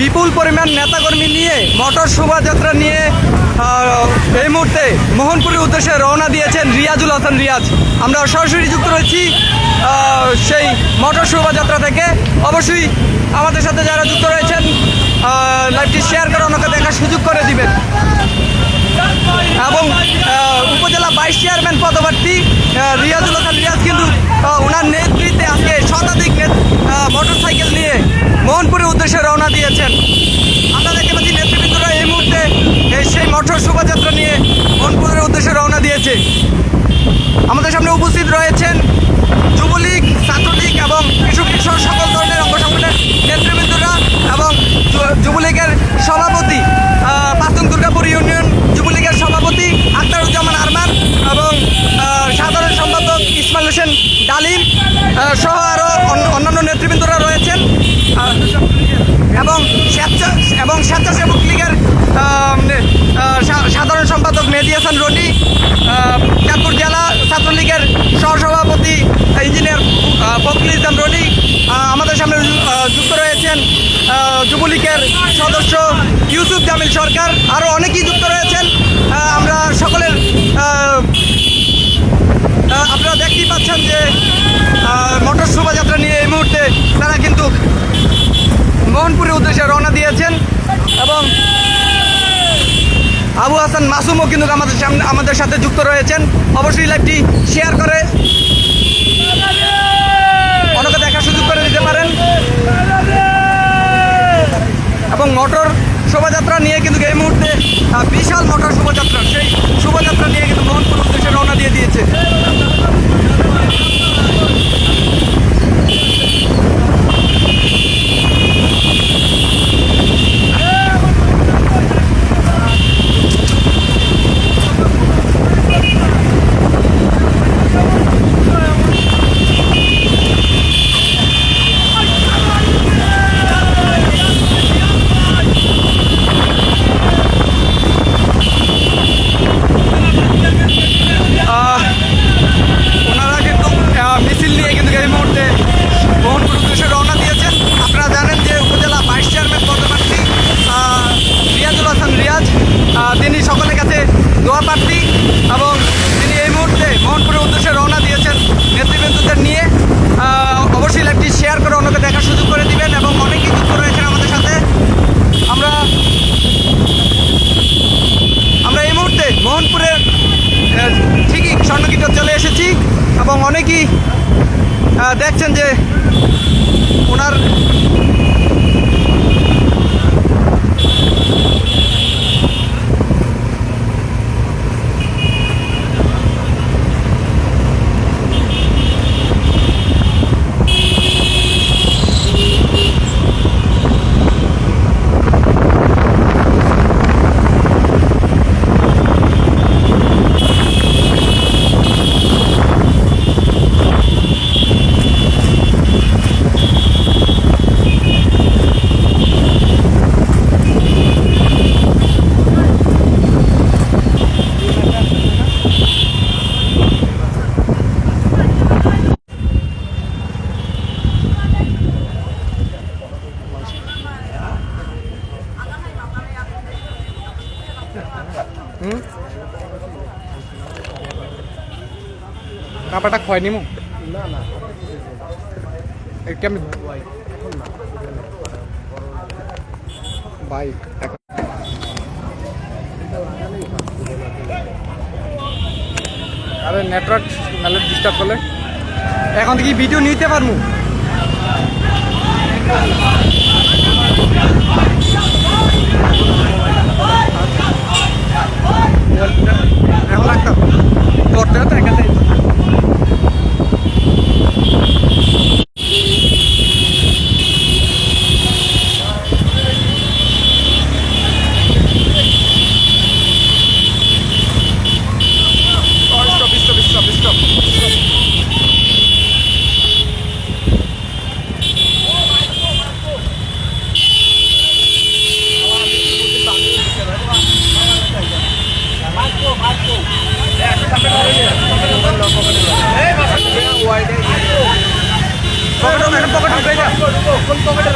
বিপুল পরিমাণ নেতাকর্মী নিয়ে, মটর শোভাযাত্রা নিয়ে এই মুহূর্তে মোহনপুরের উদ্দেশ্যে রওনা দিয়েছেন রিয়াজুল হাসান রিয়াজ। আমরা সরাসরি যুক্ত রয়েছি সেই মটর শোভাযাত্রা থেকে। অবশ্যই আমাদের সাথে যারা যুক্ত রয়েছেন লাইভটি শেয়ার করে ওনাকে দেখার সুযোগ করে দিবেন। চেয়ারম্যান পদপ্রার্থী রিয়াজুল হাসান রিয়াজ কিন্তু ওনার নেতৃত্বে আজকে শতাধিক মোটর সাইকেল নিয়ে মোহনপুরের উদ্দেশ্যে রওনা দিয়েছেন। আমরা দেখতে পাচ্ছি নেতৃবৃন্দরা এই মুহূর্তে সেই মোটর শোভাযাত্রা নিয়ে মোহনপুরের উদ্দেশ্যে রওনা দিয়েছে। আমাদের সামনে উপস্থিত রয়েছেন যুবলীগের সদস্য ইউসুফ জামিল সরকার আরও অনেকেই যুক্ত রয়েছেন। আমরা সকলের আপনারা দেখতেই পাচ্ছেন যে মোটর শোভাযাত্রা নিয়ে এই মুহূর্তে তারা কিন্তু মোহনপুরের উদ্দেশ্যে রওনা দিয়েছেন এবং আবু হাসান মাসুমও কিন্তু আমাদের সামনে আমাদের সাথে যুক্ত রয়েছেন। অবশ্যই লাইভটি শেয়ার করে অনেকে দেখার সুযোগ করে দিতে পারেন এবং মোটর শোভাযাত্রা নিয়ে কিন্তু এই মুহূর্তে আহ, বিশাল মোটর শোভাযাত্রা সেই শোভাযাত্রা নিয়ে কিন্তু মোহনপুর উদ্দেশ্যে রওনা দিয়ে দিয়েছে আহ, ওনারা কিন্তু আহ, মিছিল নিয়ে কিন্তু এই মুহূর্তে মোহনপুর উদ্দেশ্যে রওনা দিয়েছেন আপনারা জানেন যে উপজেলা ভাইস চেয়ারম্যান পদপ্রার্থী আহ, রিয়াজুল হাসান রিয়াজ আহ, তিনি সকলের কাছে দোয়া প্রার্থী এবং তিনি এই মুহূর্তে মোহনপুরের উদ্দেশ্যে রওনা দিয়েছেন নেতৃবৃন্দদের নিয়ে আহ, অবশ্যই লাইভটি শেয়ার করে অন্যকে দেখার সুযোগ করে দিবেন এবং অনেকেই যুক্ত রয়েছেন আমাদের সাথে আমরা আমরা এই মুহূর্তে মোহনপুরের আহ, ঠিকই স্বর্ণকিটা চলে এসেছি এবং অনেকেই আহ, দেখছেন যে ওনার কাপাটা খয় নিমু? না না। বাইক। আরে নেটওয়ার্ক নাহলে ডিস্টার্ব করলে। এখন থেকে ভিডিও নিতে পারব এখন লাগতাম করতে হতো మేడం పొగట పొగట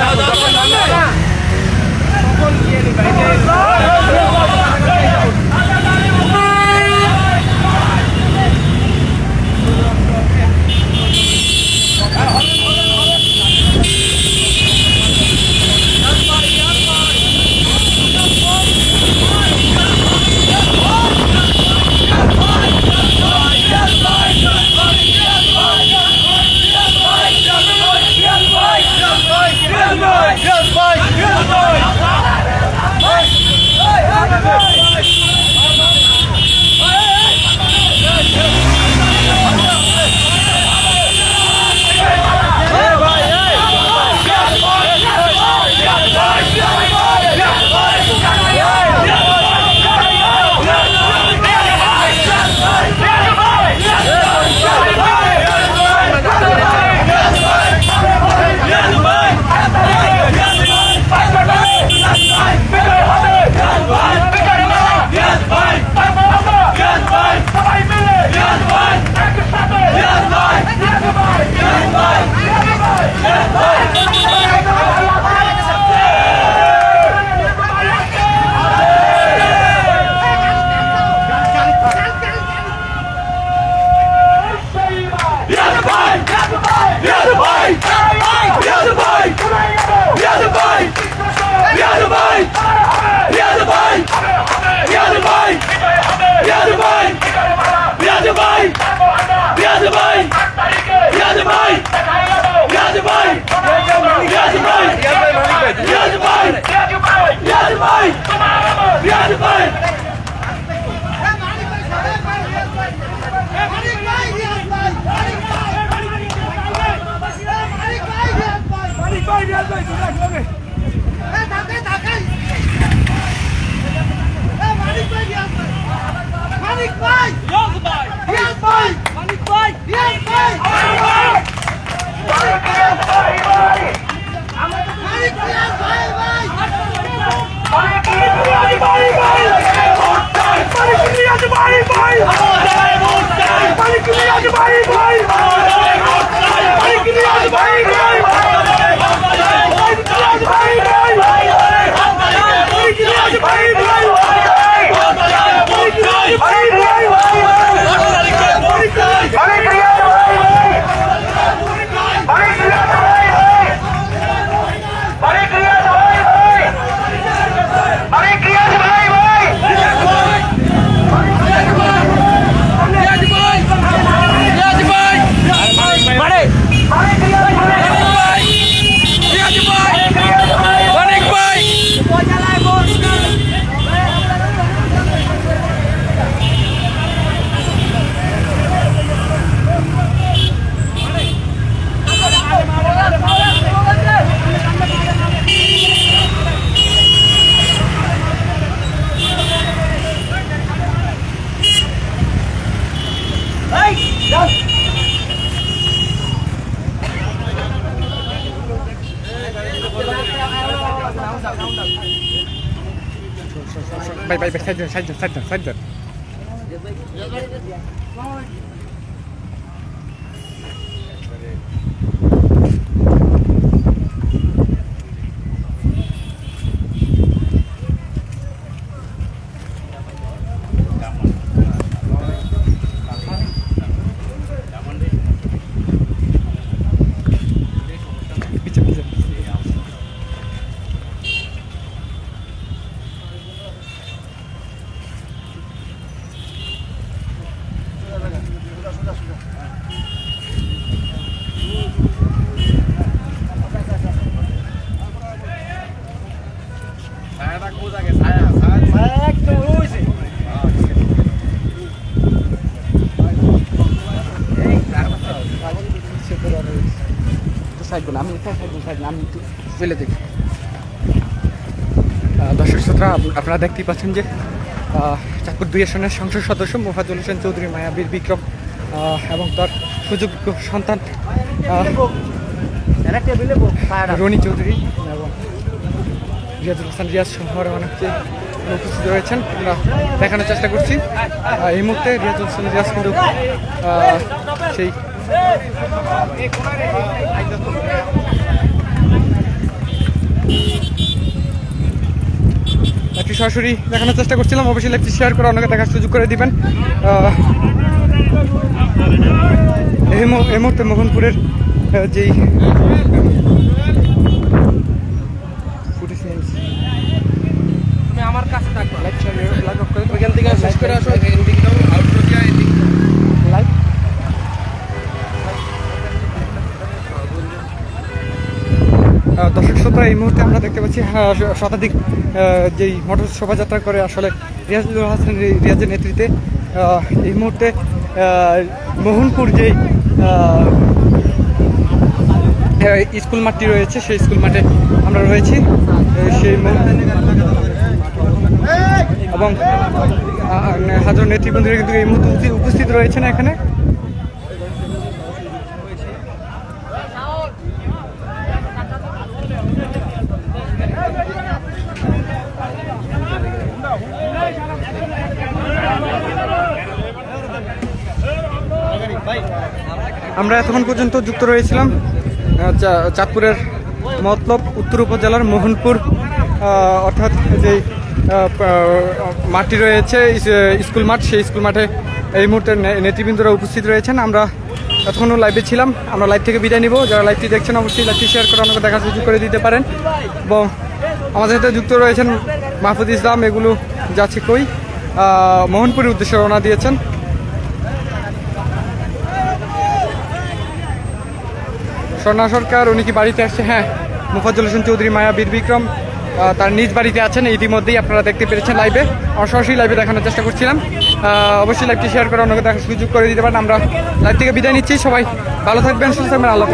ভাই ভাই side side side side side side না, আমি আমি একটু ফেলে দেখি। দর্শক শ্রোতা আপনারা দেখতেই পাচ্ছেন যে চাঁদপুর দুই আসনের সংসদ সদস্য মোফাজুল হোসেন চৌধুরী, মায়াবীর বিক্রম এবং তার সুযোগ্য সন্তান রনি চৌধুরী এবং রিয়াজুল হাসান রিয়াজ আরও অনেকে উপস্থিত রয়েছেন, আমরা দেখানোর চেষ্টা করছি। এই মুহূর্তে রিয়াজুল হাসান রিয়াজ কিন্তু সেই লাইভটি সরাসরি দেখানোর চেষ্টা করছিলাম অবশ্যই লাইভটি শেয়ার করে অনেকে দেখার সুযোগ করে দিবেন এই মুহূর্তে মোহনপুরের যেই তুমি আমার কাছে থাকবা ওইখান থেকে শেষ করে আসো দর্শক শ্রোতা এই মুহূর্তে আমরা দেখতে পাচ্ছি আহ, শতাধিক যেই মোটর শোভাযাত্রা করে আসলে রিয়াজুল হাসান রিয়াজের নেতৃত্বে এই মুহূর্তে মোহনপুর যেই স্কুল মাঠটি রয়েছে সেই স্কুল মাঠে আমরা রয়েছি। সেই এবং হাজার নেতৃবৃন্দরা কিন্তু এই মুহূর্তে উপস্থিত রয়েছেন এখানে। আমরা এতক্ষণ পর্যন্ত যুক্ত রয়েছিলাম চা- চাঁদপুরের মতলব উত্তর উপজেলার মোহনপুর অর্থাৎ যে মাঠটি রয়েছে স্কুল মাঠ, সেই স্কুল মাঠে এই মুহূর্তে নেতৃবৃন্দরা উপস্থিত রয়েছেন। আমরা এতক্ষণও লাইভে ছিলাম। আমরা লাইভ থেকে বিদায় নিব। যারা লাইভটি দেখছেন, অবশ্যই লাইভটি শেয়ার করে আমাকে দেখার সুযোগ করে দিতে পারেন। এবং আমাদের সাথে যুক্ত রয়েছেন মাহফুজ ইসলাম, এগুলো যাচ্ছে কই? মোহনপুরের উদ্দেশ্যে রওনা দিয়েছেন। স্বর্ণা সরকার, উনি কি বাড়িতে আসছে হ্যাঁ মুফাজ্জল হোসেন চৌধুরী, মায়া বীর বিক্রম তার নিজ বাড়িতে আছেন। ইতিমধ্যেই আপনারা দেখতে পেরেছেন লাইভে আর সরাসরি লাইভে দেখানোর চেষ্টা করছিলাম। অবশ্যই লাইভটি শেয়ার করে অন্যকে দেখার সুযোগ করে দিতে পারেন। আমরা লাইভ থেকে বিদায় নিচ্ছি। সবাই ভালো থাকবেন, সুস্থ থাকবেন। আল্লাহ